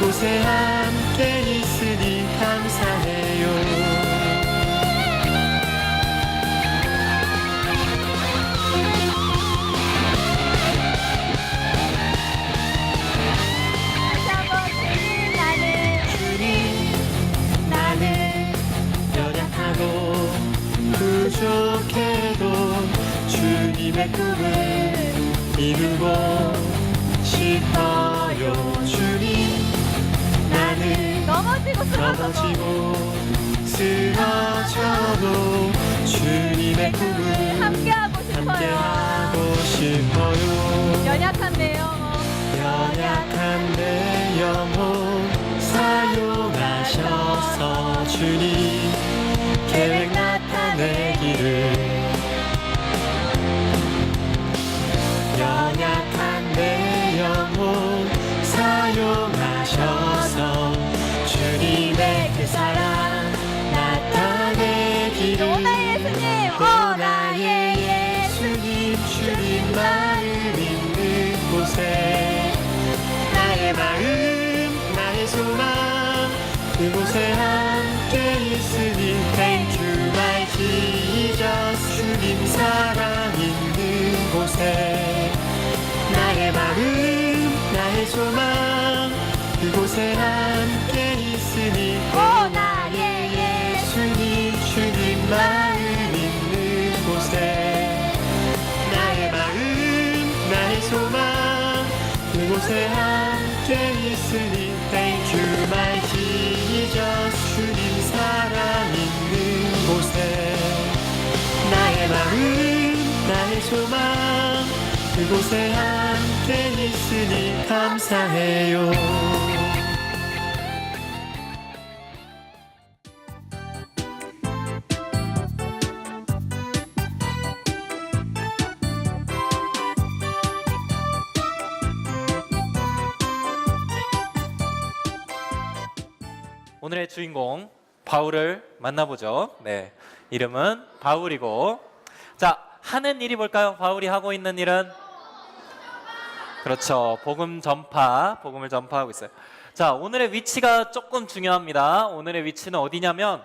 그곳에 함께 있으니 감사해요. 부족해도 주님의 꿈을 이루고 싶어요. 나는 넘어지고 쓰러져도 주님의 꿈을 함께하고 싶어요. 함께하고 싶어요. 연약한 내 영혼 연약한 내 영혼 사용하셔서 주님 마음 나의 소망 그곳에 함께 있으니 감사해요 오늘의 주인공 바울을 만나보죠. 네, 이름은 바울이고, 자 하는 일이 뭘까요? 바울이 하고 있는 일은 그렇죠. 복음 전파, 복음을 전파하고 있어요. 자 오늘의 위치가 조금 중요합니다. 오늘의 위치는 어디냐면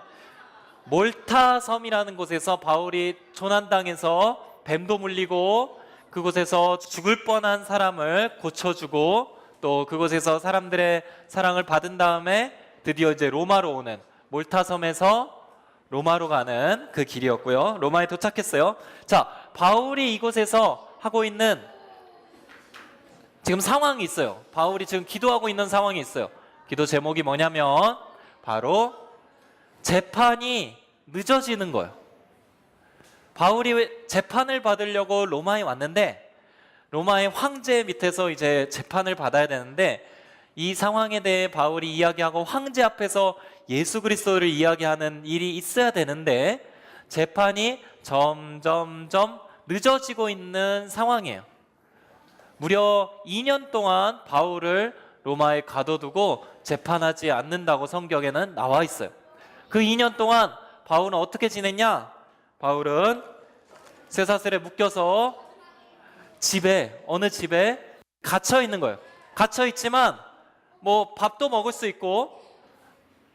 몰타 섬이라는 곳에서 바울이 조난당해서 뱀도 물리고 그곳에서 죽을 뻔한 사람을 고쳐주고 또 그곳에서 사람들의 사랑을 받은 다음에 드디어 이제 로마로 오는 몰타 섬에서 로마로 가는 그 길이었고요. 로마에 도착했어요. 자, 바울이 이곳에서 하고 있는 지금 상황이 있어요. 바울이 지금 기도하고 있는 상황이 있어요. 기도 제목이 뭐냐면 바로 재판이 늦어지는 거예요. 바울이 왜 재판을 받으려고 로마에 왔는데 로마의 황제 밑에서 이제 재판을 받아야 되는데 이 상황에 대해 바울이 이야기하고 황제 앞에서 예수 그리스도를 이야기하는 일이 있어야 되는데 재판이 점점점 늦어지고 있는 상황이에요. 무려 2년 동안 바울을 로마에 가둬두고 재판하지 않는다고 성경에는 나와 있어요. 그 2년 동안 바울은 어떻게 지냈냐? 바울은 쇠사슬에 묶여서 집에 어느 집에 갇혀 있는 거예요. 갇혀 있지만 뭐 밥도 먹을 수 있고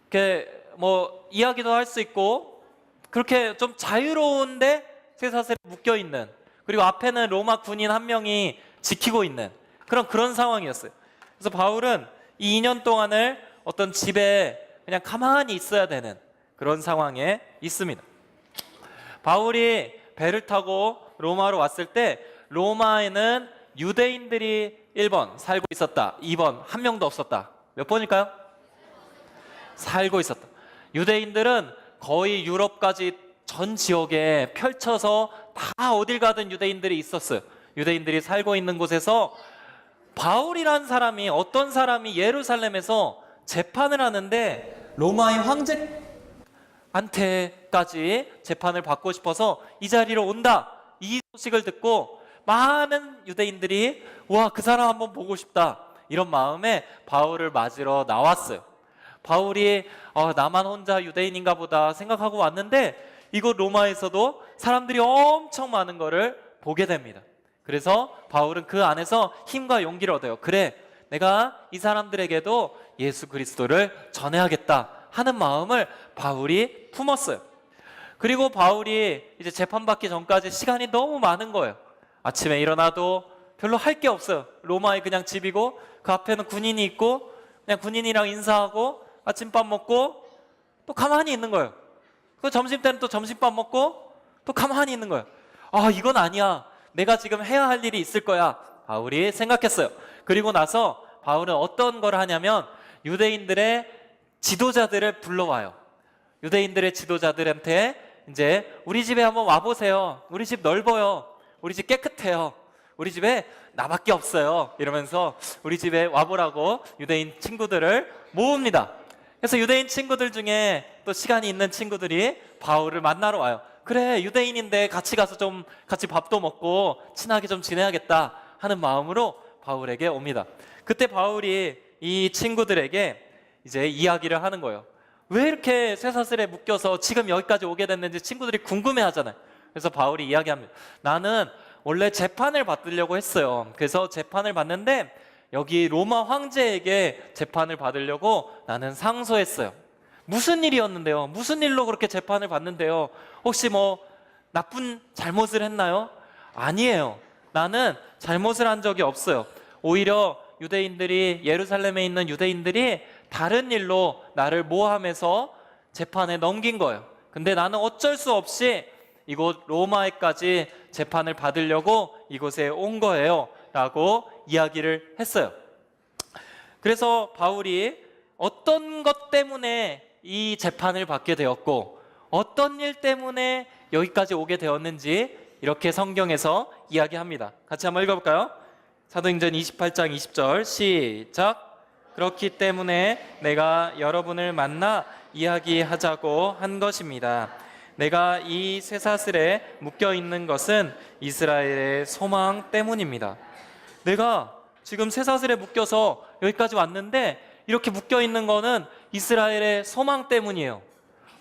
이렇게 뭐 이야기도 할 수 있고 그렇게 좀 자유로운데 쇠사슬에 묶여 있는 그리고 앞에는 로마 군인 한 명이 지키고 있는 그런 그런 상황이었어요. 그래서 바울은 이 2년 동안을 어떤 집에 그냥 가만히 있어야 되는 그런 상황에 있습니다. 바울이 배를 타고 로마로 왔을 때 로마에는 유대인들이 1번 살고 있었다. 2번 한 명도 없었다. 몇 번일까요? 살고 있었다. 유대인들은 거의 유럽까지 전 지역에 펼쳐서 다 어딜 가든 유대인들이 있었어요. 유대인들이 살고 있는 곳에서 바울이란 사람이 어떤 사람이 예루살렘에서 재판을 하는데 로마의 황제한테까지 재판을 받고 싶어서 이 자리로 온다. 이 소식을 듣고 많은 유대인들이 와 그 사람 한번 보고 싶다 이런 마음에 바울을 맞으러 나왔어요. 바울이 어, 나만 혼자 유대인인가 보다 생각하고 왔는데 이곳 로마에서도 사람들이 엄청 많은 거를 보게 됩니다. 그래서 바울은 그 안에서 힘과 용기를 얻어요. 그래, 내가 이 사람들에게도 예수 그리스도를 전해야겠다 하는 마음을 바울이 품었어요. 그리고 바울이 이제 재판받기 전까지 시간이 너무 많은 거예요. 아침에 일어나도 별로 할 게 없어요. 로마에 그냥 집이고 그 앞에는 군인이 있고 그냥 군인이랑 인사하고 아침밥 먹고 또 가만히 있는 거예요. 그 점심 때는 또 점심밥 먹고 또 가만히 있는 거예요. 아, 이건 아니야. 내가 지금 해야 할 일이 있을 거야. 바울이 생각했어요. 그리고 나서 바울은 어떤 걸 하냐면 유대인들의 지도자들을 불러와요. 유대인들의 지도자들한테 이제 우리 집에 한번 와보세요. 우리 집 넓어요. 우리 집 깨끗해요. 우리 집에 나밖에 없어요. 이러면서 우리 집에 와보라고 유대인 친구들을 모읍니다. 그래서 유대인 친구들 중에 또 시간이 있는 친구들이 바울을 만나러 와요. 그래, 유대인인데 같이 가서 좀 같이 밥도 먹고 친하게 좀 지내야겠다 하는 마음으로 바울에게 옵니다. 그때 바울이 이 친구들에게 이제 이야기를 하는 거예요. 왜 이렇게 쇠사슬에 묶여서 지금 여기까지 오게 됐는지 친구들이 궁금해 하잖아요. 그래서 바울이 이야기합니다. 나는 원래 재판을 받으려고 했어요. 그래서 재판을 받는데 여기 로마 황제에게 재판을 받으려고 나는 상소했어요. 무슨 일이었는데요? 무슨 일로 그렇게 재판을 받는데요? 혹시 뭐 나쁜 잘못을 했나요? 아니에요. 나는 잘못을 한 적이 없어요. 오히려 유대인들이 예루살렘에 있는 유대인들이 다른 일로 나를 모함해서 재판에 넘긴 거예요. 근데 나는 어쩔 수 없이 이곳 로마에까지 재판을 받으려고 이곳에 온 거예요. 라고 이야기를 했어요. 그래서 바울이 어떤 것 때문에 이 재판을 받게 되었고 어떤 일 때문에 여기까지 오게 되었는지 이렇게 성경에서 이야기합니다. 같이 한번 읽어볼까요? 사도행전 28장 20절 시작. 그렇기 때문에 내가 여러분을 만나 이야기하자고 한 것입니다. 내가 이 쇠사슬에 묶여 있는 것은 이스라엘의 소망 때문입니다. 내가 지금 쇠사슬에 묶여서 여기까지 왔는데 이렇게 묶여 있는 거는 이스라엘의 소망 때문이에요.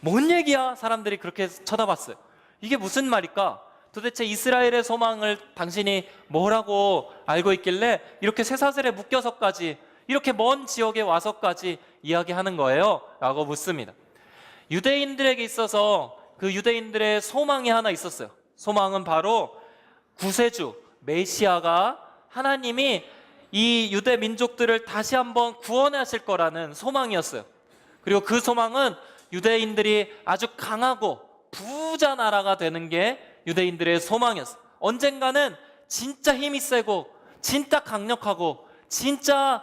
뭔 얘기야? 사람들이 그렇게 쳐다봤어요. 이게 무슨 말일까? 도대체 이스라엘의 소망을 당신이 뭐라고 알고 있길래 이렇게 쇠사슬에 묶여서까지 이렇게 먼 지역에 와서까지 이야기하는 거예요? 라고 묻습니다. 유대인들에게 있어서 그 유대인들의 소망이 하나 있었어요. 소망은 바로 구세주, 메시아가 하나님이 이 유대 민족들을 다시 한번 구원하실 거라는 소망이었어요. 그리고 그 소망은 유대인들이 아주 강하고 부자 나라가 되는 게 유대인들의 소망이었어요. 언젠가는 진짜 힘이 세고 진짜 강력하고 진짜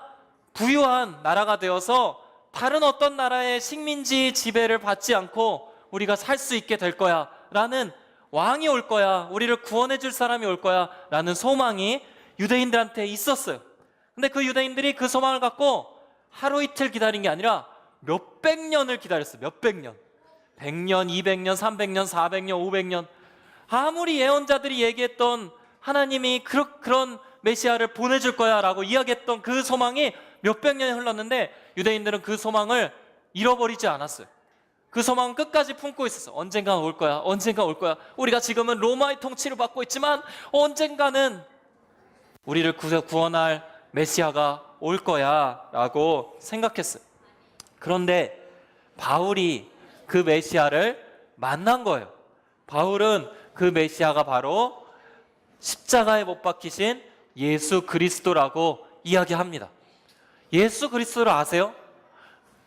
부유한 나라가 되어서 다른 어떤 나라의 식민지 지배를 받지 않고 우리가 살 수 있게 될 거야. 라는 왕이 올 거야. 우리를 구원해 줄 사람이 올 거야. 라는 소망이 유대인들한테 있었어요. 근데 그 유대인들이 그 소망을 갖고 하루 이틀 기다린 게 아니라 몇백 년을 기다렸어요. 몇백 년. 100년, 200년, 300년, 400년, 500년. 아무리 예언자들이 얘기했던 하나님이 그런, 그런 메시아를 보내줄 거야 라고 이야기했던 그 소망이 몇백 년이 흘렀는데 유대인들은 그 소망을 잃어버리지 않았어요. 그 소망은 끝까지 품고 있었어. 언젠가 올 거야. 언젠가 올 거야. 우리가 지금은 로마의 통치를 받고 있지만 언젠가는 우리를 구- 구원할 메시아가 올 거야 라고 생각했어요. 그런데 바울이 그 메시아를 만난 거예요. 바울은 그 메시아가 바로 십자가에 못 박히신 예수 그리스도라고 이야기합니다. 예수 그리스도를 아세요?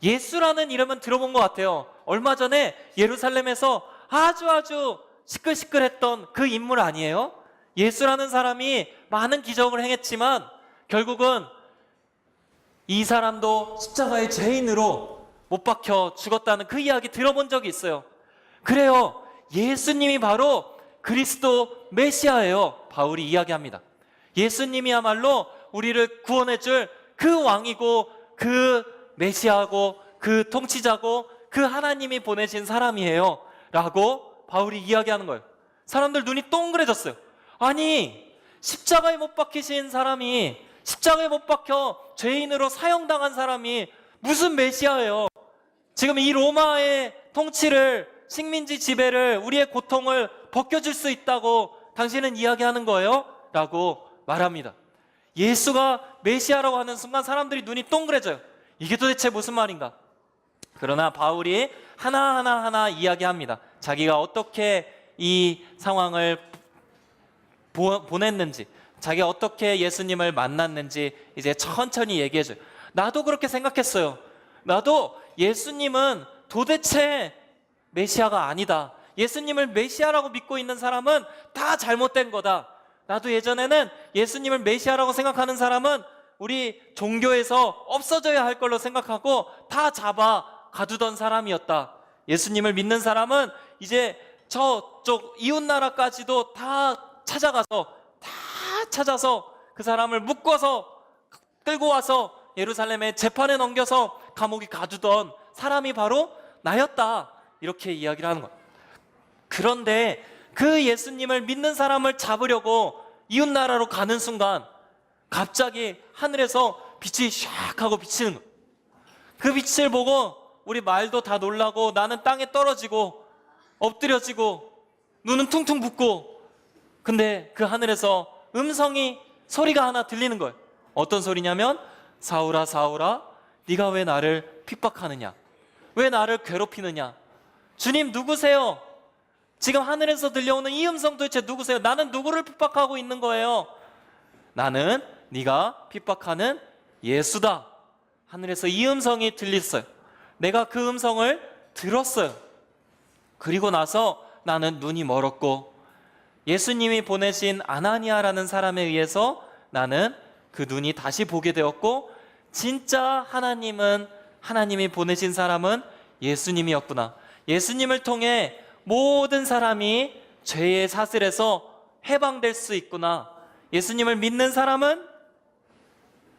예수라는 이름은 들어본 것 같아요. 얼마 전에 예루살렘에서 아주 아주 시끌시끌했던 그 인물 아니에요? 예수라는 사람이 많은 기적을 행했지만 결국은 이 사람도 십자가의 죄인으로 못 박혀 죽었다는 그 이야기 들어본 적이 있어요. 그래요. 예수님이 바로 그리스도 메시아예요. 바울이 이야기합니다. 예수님이야말로 우리를 구원해 줄 그 왕이고 그 메시아고 그 통치자고 그 하나님이 보내신 사람이에요. 라고 바울이 이야기하는 거예요. 사람들 눈이 동그래졌어요. 아니, 십자가에 못 박히신 사람이 십자가에 못 박혀 죄인으로 사형당한 사람이 무슨 메시아예요? 지금 이 로마의 통치를 식민지 지배를 우리의 고통을 벗겨줄 수 있다고 당신은 이야기하는 거예요? 라고 말합니다. 예수가 메시아라고 하는 순간 사람들이 눈이 동그래져요. 이게 도대체 무슨 말인가? 그러나 바울이 하나하나 하나 이야기합니다. 자기가 어떻게 이 상황을 보, 보냈는지, 자기가 어떻게 예수님을 만났는지 이제 천천히 얘기해줘요. 나도 그렇게 생각했어요. 나도 예수님은 도대체 메시아가 아니다. 예수님을 메시아라고 믿고 있는 사람은 다 잘못된 거다. 나도 예전에는 예수님을 메시아라고 생각하는 사람은 우리 종교에서 없어져야 할 걸로 생각하고 다 잡아 가두던 사람이었다. 예수님을 믿는 사람은 이제 저쪽 이웃 나라까지도 다 찾아가서 다 찾아서 그 사람을 묶어서 끌고 와서 예루살렘에 재판에 넘겨서 감옥에 가두던 사람이 바로 나였다. 이렇게 이야기를 하는 거야. 그런데 그 예수님을 믿는 사람을 잡으려고 이웃 나라로 가는 순간 갑자기 하늘에서 빛이 샥 하고 비치는 거야. 그 빛을 보고 우리 말도 다 놀라고 나는 땅에 떨어지고 엎드려지고 눈은 퉁퉁 붓고 근데 그 하늘에서 음성이 소리가 하나 들리는 거예요. 어떤 소리냐면 사울아 사울아 네가 왜 나를 핍박하느냐? 왜 나를 괴롭히느냐? 주님 누구세요? 지금 하늘에서 들려오는 이 음성 도대체 누구세요? 나는 누구를 핍박하고 있는 거예요? 나는 네가 핍박하는 예수다. 하늘에서 이 음성이 들렸어요. 내가 그 음성을 들었어요. 그리고 나서 나는 눈이 멀었고 예수님이 보내신 아나니아라는 사람에 의해서 나는 그 눈이 다시 보게 되었고 진짜 하나님은 하나님이 보내신 사람은 예수님이었구나. 예수님을 통해 모든 사람이 죄의 사슬에서 해방될 수 있구나. 예수님을 믿는 사람은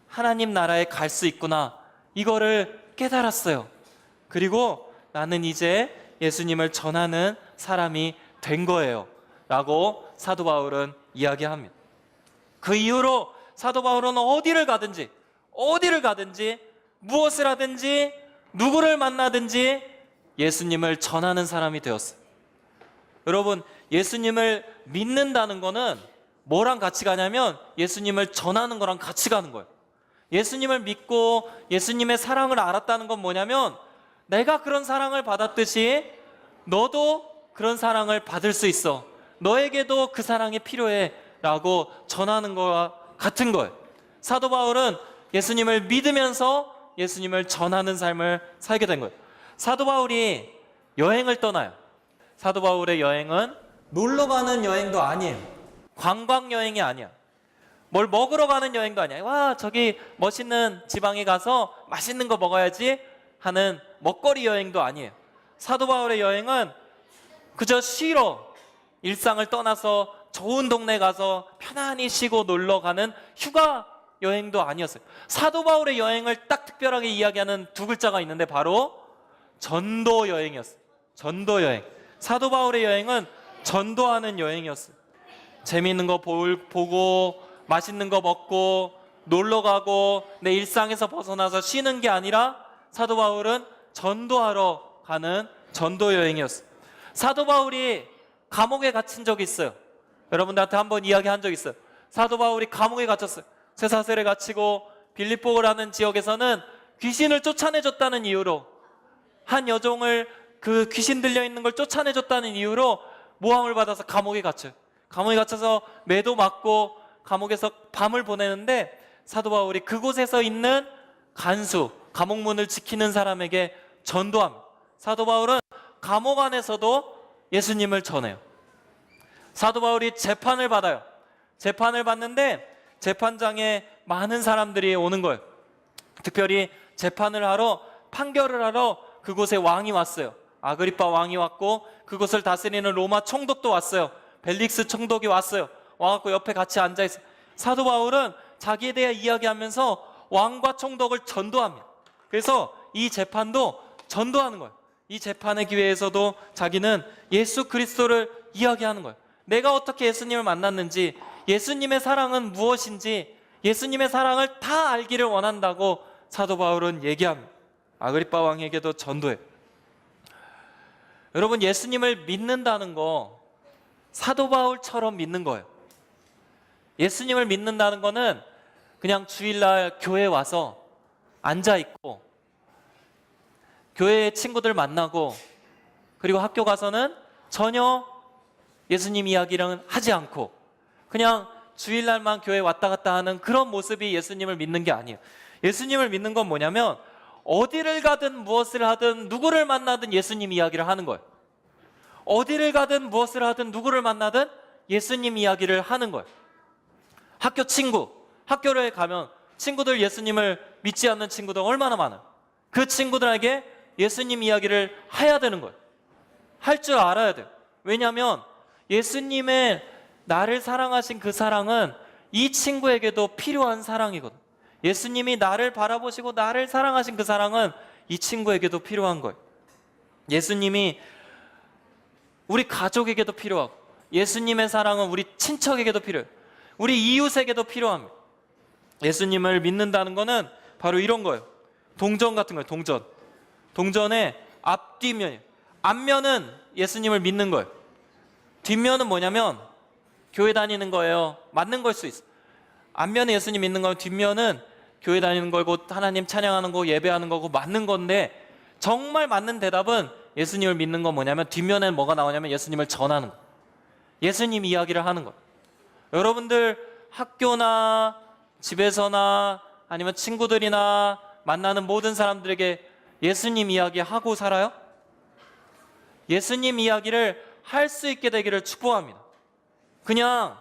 하나님 나라에 갈 수 있구나. 이거를 깨달았어요. 그리고 나는 이제 예수님을 전하는 사람이 된 거예요. 라고 사도 바울은 이야기합니다. 그 이후로 사도 바울은 어디를 가든지, 어디를 가든지, 무엇을 하든지, 누구를 만나든지 예수님을 전하는 사람이 되었어요. 여러분, 예수님을 믿는다는 거는 뭐랑 같이 가냐면 예수님을 전하는 거랑 같이 가는 거예요. 예수님을 믿고 예수님의 사랑을 알았다는 건 뭐냐면 내가 그런 사랑을 받았듯이 너도 그런 사랑을 받을 수 있어. 너에게도 그 사랑이 필요해. 라고 전하는 거와 같은 거예요. 사도 바울은 예수님을 믿으면서 예수님을 전하는 삶을 살게 된 거예요. 사도 바울이 여행을 떠나요. 사도 바울의 여행은 놀러 가는 여행도 아니에요. 관광 여행이 아니야. 뭘 먹으러 가는 여행도 아니야. 와, 저기 멋있는 지방에 가서 맛있는 거 먹어야지 하는 먹거리 여행도 아니에요. 사도 바울의 여행은 그저 쉬러 일상을 떠나서 좋은 동네 가서 편안히 쉬고 놀러 가는 휴가 여행도 아니었어요. 사도 바울의 여행을 딱 특별하게 이야기하는 두 글자가 있는데 바로 전도 여행이었어요. 전도 여행. 사도 바울의 여행은 전도하는 여행이었어요. 재미있는 거 볼, 보고 맛있는 거 먹고 놀러 가고 내 일상에서 벗어나서 쉬는 게 아니라 사도 바울은 전도하러 가는 전도 여행이었어요. 사도 바울이 감옥에 갇힌 적이 있어요. 여러분들한테 한번 이야기한 적 있어요. 사도 바울이 감옥에 갇혔어요. 쇠사슬에 갇히고 빌립보라는 지역에서는 귀신을 쫓아내줬다는 이유로 한 여종을 그 귀신 들려 있는 걸 쫓아내줬다는 이유로 모함을 받아서 감옥에 갇혀요. 감옥에 갇혀서 매도 맞고 감옥에서 밤을 보내는데 사도 바울이 그곳에서 있는 간수 감옥문을 지키는 사람에게 전도합니다. 사도 바울은 감옥 안에서도 예수님을 전해요. 사도 바울이 재판을 받아요. 재판을 받는데 재판장에 많은 사람들이 오는 거예요. 특별히 재판을 하러 판결을 하러 그곳에 왕이 왔어요. 아그리파 왕이 왔고 그곳을 다스리는 로마 총독도 왔어요. 벨릭스 총독이 왔어요. 와갖고 옆에 같이 앉아 있어요. 사도 바울은 자기에 대해 이야기하면서 왕과 총독을 전도합니다. 그래서 이 재판도 전도하는 거예요. 이 재판의 기회에서도 자기는 예수 그리스도를 이야기하는 거예요. 내가 어떻게 예수님을 만났는지, 예수님의 사랑은 무엇인지, 예수님의 사랑을 다 알기를 원한다고 사도 바울은 얘기합니다. 아그리파 왕에게도 전도해. 여러분 예수님을 믿는다는 거 사도 바울처럼 믿는 거예요. 예수님을 믿는다는 거는 그냥 주일날 교회 와서 앉아 있고 교회 친구들 만나고 그리고 학교 가서는 전혀 예수님 이야기를 하지 않고 그냥 주일날만 교회 왔다 갔다 하는 그런 모습이 예수님을 믿는 게 아니에요. 예수님을 믿는 건 뭐냐면 어디를 가든 무엇을 하든 누구를 만나든 예수님 이야기를 하는 거예요. 어디를 가든 무엇을 하든 누구를 만나든 예수님 이야기를 하는 거예요. 학교 친구, 학교를 가면 친구들 예수님을 믿지 않는 친구들 얼마나 많아요. 그 친구들에게 예수님 이야기를 해야 되는 거예요. 할 줄 알아야 돼요. 왜냐하면 예수님의 나를 사랑하신 그 사랑은 이 친구에게도 필요한 사랑이거든. 예수님이 나를 바라보시고 나를 사랑하신 그 사랑은 이 친구에게도 필요한 거예요. 예수님이 우리 가족에게도 필요하고 예수님의 사랑은 우리 친척에게도 필요해요. 우리 이웃에게도 필요합니다. 예수님을 믿는다는 거는 바로 이런 거예요. 동전 같은 거예요. 동전. 동전의 앞뒷면이에요. 앞면은 예수님을 믿는 거예요. 뒷면은 뭐냐면 교회 다니는 거예요. 맞는 걸 수 있어. 앞면에 예수님 믿는 거면 뒷면은 교회 다니는 거고 하나님 찬양하는 거 예배하는 거고 맞는 건데 정말 맞는 대답은 예수님을 믿는 건 뭐냐면 뒷면에 뭐가 나오냐면 예수님을 전하는 거. 예수님 이야기를 하는 거. 여러분들 학교나 집에서나 아니면 친구들이나 만나는 모든 사람들에게 예수님 이야기 하고 살아요? 예수님 이야기를 할 수 있게 되기를 축복합니다. 그냥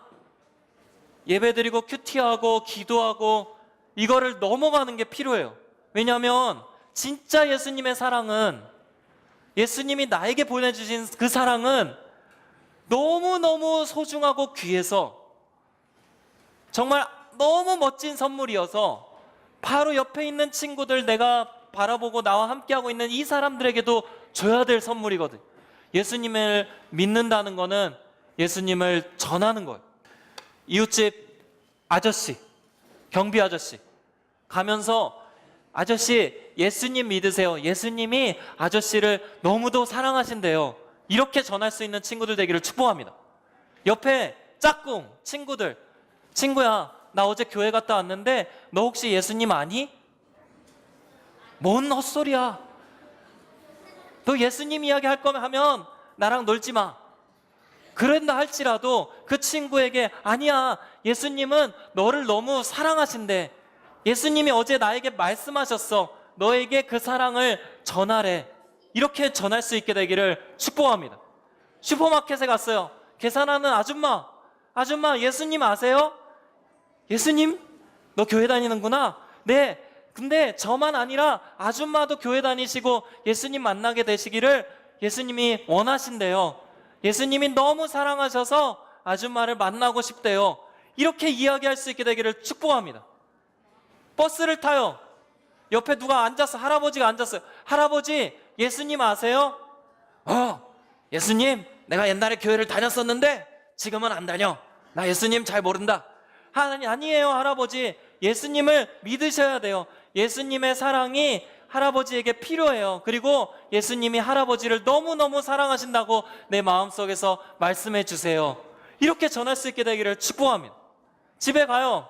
예배드리고 큐티하고 기도하고 이거를 넘어가는 게 필요해요. 왜냐하면 진짜 예수님의 사랑은 예수님이 나에게 보내주신 그 사랑은 너무너무 소중하고 귀해서 정말 너무 멋진 선물이어서 바로 옆에 있는 친구들 내가 바라보고 나와 함께하고 있는 이 사람들에게도 줘야 될 선물이거든. 예수님을 믿는다는 거는 예수님을 전하는 거예요. 이웃집 아저씨, 경비 아저씨 가면서 아저씨 예수님 믿으세요. 예수님이 아저씨를 너무도 사랑하신대요. 이렇게 전할 수 있는 친구들 되기를 축복합니다. 옆에 짝꿍 친구들 친구야 나 어제 교회 갔다 왔는데 너 혹시 예수님 아니? 뭔 헛소리야. 너 예수님 이야기 할 거면 하면 나랑 놀지 마. 그런다 할지라도 그 친구에게 아니야 예수님은 너를 너무 사랑하신대 예수님이 어제 나에게 말씀하셨어 너에게 그 사랑을 전하래 이렇게 전할 수 있게 되기를 축복합니다 슈퍼마켓에 갔어요 계산하는 아줌마 아줌마 예수님 아세요? 예수님 너 교회 다니는구나 네 근데 저만 아니라 아줌마도 교회 다니시고 예수님 만나게 되시기를 예수님이 원하신대요 예수님이 너무 사랑하셔서 아줌마를 만나고 싶대요. 이렇게 이야기할 수 있게 되기를 축복합니다. 버스를 타요. 옆에 누가 앉았어. 할아버지가 앉았어요. 할아버지, 예수님 아세요? 어, 예수님, 내가 옛날에 교회를 다녔었는데 지금은 안 다녀. 나 예수님 잘 모른다. 하나님, 아니에요, 할아버지. 예수님을 믿으셔야 돼요. 예수님의 사랑이 할아버지에게 필요해요. 그리고 예수님이 할아버지를 너무너무 사랑하신다고 내 마음속에서 말씀해 주세요. 이렇게 전할 수 있게 되기를 축복합니다. 집에 가요.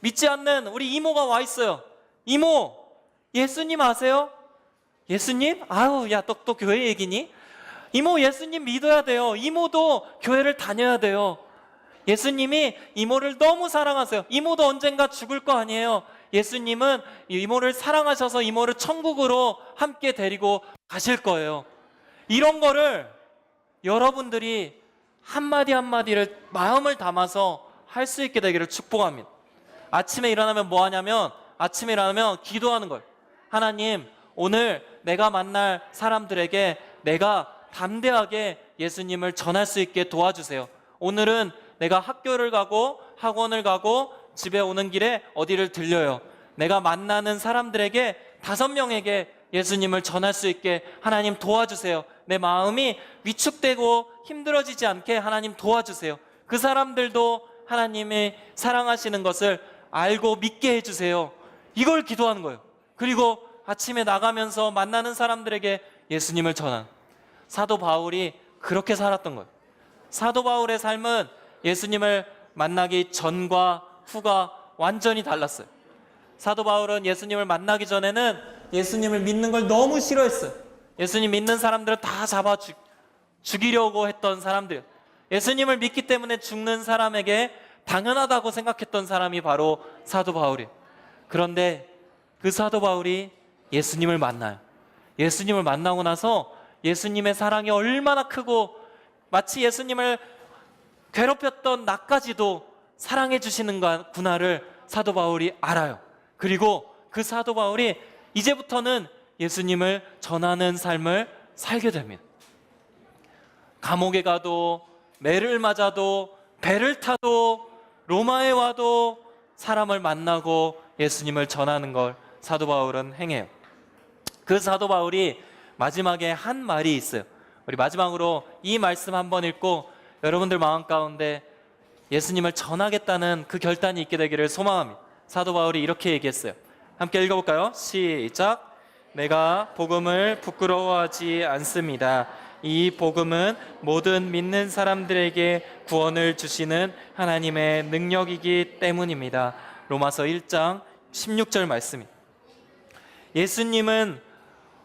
믿지 않는 우리 이모가 와 있어요. 이모, 예수님 아세요? 예수님? 아우, 야, 또, 또 교회 얘기니? 이모, 예수님 믿어야 돼요. 이모도 교회를 다녀야 돼요. 예수님이 이모를 너무 사랑하세요. 이모도 언젠가 죽을 거 아니에요. 예수님은 이모를 사랑하셔서 이모를 천국으로 함께 데리고 가실 거예요. 이런 거를 여러분들이 한마디 한마디를 마음을 담아서 할 수 있게 되기를 축복합니다. 아침에 일어나면 뭐 하냐면 아침에 일어나면 기도하는 거예요. 하나님, 오늘 내가 만날 사람들에게 내가 담대하게 예수님을 전할 수 있게 도와주세요. 오늘은 내가 학교를 가고 학원을 가고 집에 오는 길에 어디를 들려요. 내가 만나는 사람들에게 다섯 명에게 예수님을 전할 수 있게 하나님 도와주세요. 내 마음이 위축되고 힘들어지지 않게 하나님 도와주세요. 그 사람들도 하나님이 사랑하시는 것을 알고 믿게 해주세요. 이걸 기도하는 거예요. 그리고 아침에 나가면서 만나는 사람들에게 예수님을 전한 사도 바울이 그렇게 살았던 거예요. 사도 바울의 삶은 예수님을 만나기 전과 후가 완전히 달랐어요. 사도 바울은 예수님을 만나기 전에는 예수님을 믿는 걸 너무 싫어했어요. 예수님 믿는 사람들을 다 잡아 죽, 죽이려고 했던 사람들. 예수님을 믿기 때문에 죽는 사람에게 당연하다고 생각했던 사람이 바로 사도 바울이에요. 그런데 그 사도 바울이 예수님을 만나요. 예수님을 만나고 나서 예수님의 사랑이 얼마나 크고 마치 예수님을 괴롭혔던 나까지도 사랑해 주시는구나를 사도 바울이 알아요. 그리고 그 사도 바울이 이제부터는 예수님을 전하는 삶을 살게 됩니다. 감옥에 가도 매를 맞아도 배를 타도 로마에 와도 사람을 만나고 예수님을 전하는 걸 사도 바울은 행해요. 그 사도 바울이 마지막에 한 말이 있어요. 우리 마지막으로 이 말씀 한번 읽고 여러분들 마음 가운데 예수님을 전하겠다는 그 결단이 있게 되기를 소망합니다. 사도 바울이 이렇게 얘기했어요. 함께 읽어볼까요? 시작. 내가 복음을 부끄러워하지 않습니다. 이 복음은 모든 믿는 사람들에게 구원을 주시는 하나님의 능력이기 때문입니다. 로마서 1장 16절 말씀입니다. 예수님은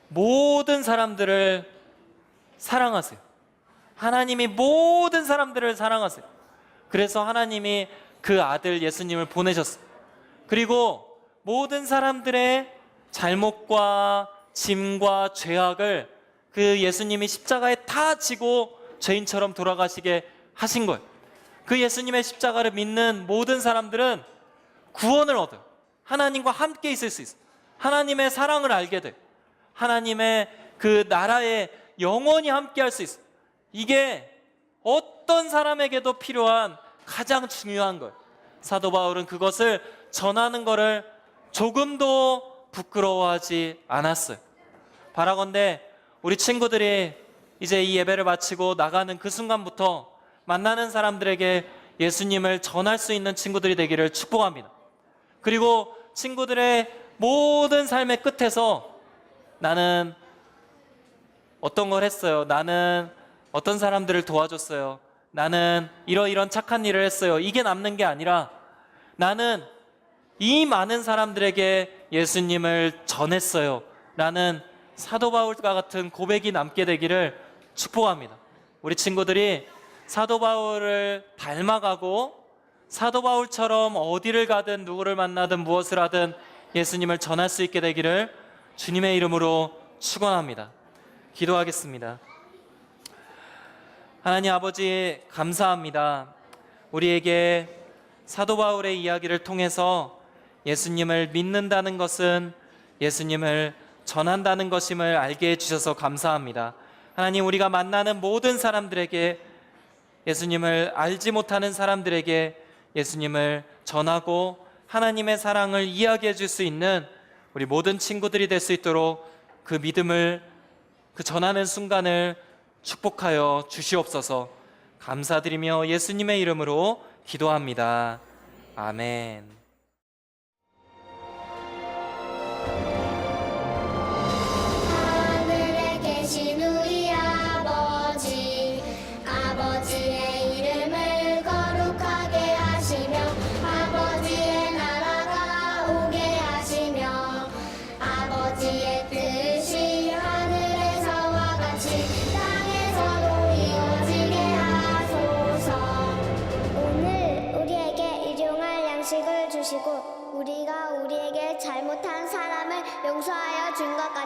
모든 사람들을 사랑하세요. 하나님이 모든 사람들을 사랑하세요. 그래서 하나님이 그 아들 예수님을 보내셨어요. 그리고 모든 사람들의 잘못과 짐과 죄악을 그 예수님이 십자가에 다 지고 죄인처럼 돌아가시게 하신 거예요. 그 예수님의 십자가를 믿는 모든 사람들은 구원을 얻어요. 하나님과 함께 있을 수 있어요. 하나님의 사랑을 알게 돼요. 하나님의 그 나라에 영원히 함께 할 수 있어요. 이게 어떤 사람에게도 필요한 가장 중요한 거예요. 사도 바울은 그것을 전하는 것을 조금도 부끄러워하지 않았어요. 바라건대 우리 친구들이 이제 이 예배를 마치고 나가는 그 순간부터 만나는 사람들에게 예수님을 전할 수 있는 친구들이 되기를 축복합니다. 그리고 친구들의 모든 삶의 끝에서 나는 어떤 걸 했어요. 나는 어떤 사람들을 도와줬어요. 나는 이러이런 착한 일을 했어요. 이게 남는 게 아니라 나는 이 많은 사람들에게 예수님을 전했어요. 라는 사도 바울과 같은 고백이 남게 되기를 축복합니다. 우리 친구들이 사도 바울을 닮아가고 사도 바울처럼 어디를 가든 누구를 만나든 무엇을 하든 예수님을 전할 수 있게 되기를 주님의 이름으로 축원합니다. 기도하겠습니다. 하나님 아버지 감사합니다. 우리에게 사도 바울의 이야기를 통해서 예수님을 믿는다는 것은 예수님을 전한다는 것임을 알게 해주셔서 감사합니다. 하나님 우리가 만나는 모든 사람들에게 예수님을 알지 못하는 사람들에게 예수님을 전하고 하나님의 사랑을 이야기해 줄 수 있는 우리 모든 친구들이 될 수 있도록 그 믿음을 그 전하는 순간을 축복하여 주시옵소서 감사드리며 예수님의 이름으로 기도합니다. 아멘.